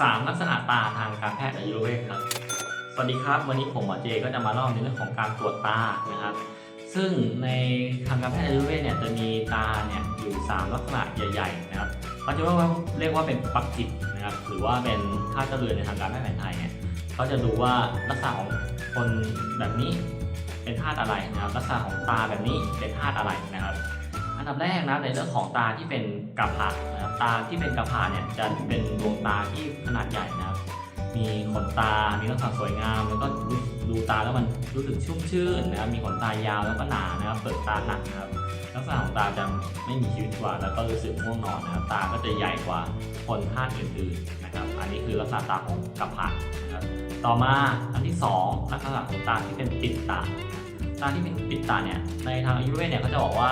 3 ลักษณะตาทางการแพทย์อายุรเวทครับ สวัสดีครับ วันนี้ผมหมอเจก็จะมาเล่าในเรื่องของการตรวจตานะครับ ซึ่งในทางการแพทย์อายุรเวทเนี่ยจะมีตาเนี่ยอยู่ 3 ลักษณะใหญ่ๆนะครับเขาจะเรียกว่าเป็นปักจิตนะครับหรือว่าเป็นท่าตุเรือนในทางการแพทย์แผนไทยเนี่ยเขาจะดูว่าลักษณะของคนแบบนี้เป็นธาตุอะไรนะครับ ลักษณะของตาแบบนี้เป็นธาตุอะไรนะครับ อันดับแรกนะในเรื่องของตาที่เป็นกระพะนะครับ ตาที่เป็นกระพะเนี่ยจะเป็นดวงตาที่ขนาดใหญ่นะครับ มีขนตา มีลักษณะสวยงาม แล้วก็ดูตาแล้วมันรู้สึกชุ่มชื่นนะครับ มีขนตายาวแล้วก็หนานะครับ เปิดตาหนักนะครับ ลักษณะของตาจะไม่มีชีวิตชีวาแล้วก็รู้สึกง่วงนอนนะครับ ตาก็จะใหญ่กว่าคนท่านอื่นๆนะครับ อันนี้คือลักษณะตาของกระพะนะครับ ต่อมาอันที่สองลักษณะของตาที่เป็นปิดตา ตาที่เป็นปิดตาเนี่ย ในทางอายุรเวทเนี่ยเขาจะบอกว่า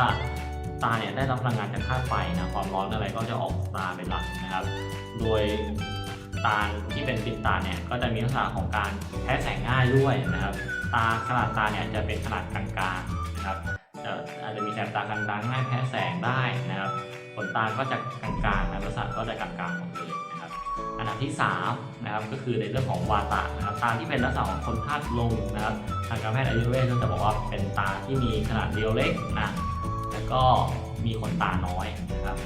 ตาเนี่ยได้รับพลังงานจากธาตุไฟนะความร้อนอะไรก็จะออกตาเป็นหลักนะครับ โดยตาที่เป็นปิดตาเนี่ยก็จะมีลักษณะของการแพ้แสงง่ายด้วยนะครับ ตาขนาดตาเนี่ยจะเป็นขนาดกลางๆนะครับจะอาจจะมีแสบตากลางๆง่ายแพ้แสงได้นะครับขนตาก็จะกลางๆนะลักษณะก็จะกลางๆหมดเลยนะครับ อันดับที่3นะครับก็คือในเรื่องของวาตะนะครับตาที่เป็นลักษณะของคนธาตุลมนะครับทางการแพทย์อายุรเวทก็จะบอกว่าเป็นตาที่มีขนาดเรียวเล็กนะ แล้วก็มีขนตาน้อยนะครับ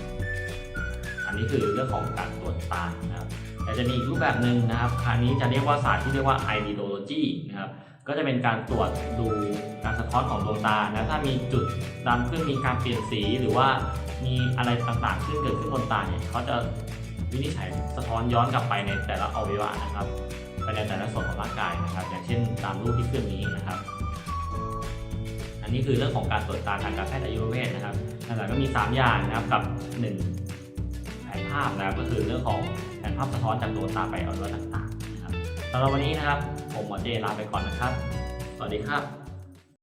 อันนี้คือเรื่องของการตรวจตานะครับแต่จะมีอีกรูปแบบหนึ่งนะครับคราวนี้จะเรียกว่าศาสตร์ที่เรียกว่า iridology นะครับก็จะเป็นการตรวจดูการสะท้อนของดวงตานะถ้ามีจุดดำขึ้นมีการเปลี่ยนสีหรือว่ามีอะไรต่างๆขึ้นเกิดขึ้นบนตาเนี่ยเขาจะวินิจฉัยสะท้อนย้อนกลับไปในแต่ละอวัยวะนะครับ ไปในแต่ละส่วนของร่างกายนะครับ อย่างเช่นตามรูปที่ขึ้นนี้นะครับ อันนี้คือเรื่องของการตรวจตาทางการแพทย์อายุรเวทนะครับหลังๆก็มี 3 อย่างนะครับกับ 1 แผนภาพนะครับก็คือเรื่องของแผนภาพสะท้อนจากดวงตาไปอวัยวะต่างๆนะครับสำหรับวันนี้นะครับ ผมหมอเจลาไปก่อนนะครับ สวัสดีครับ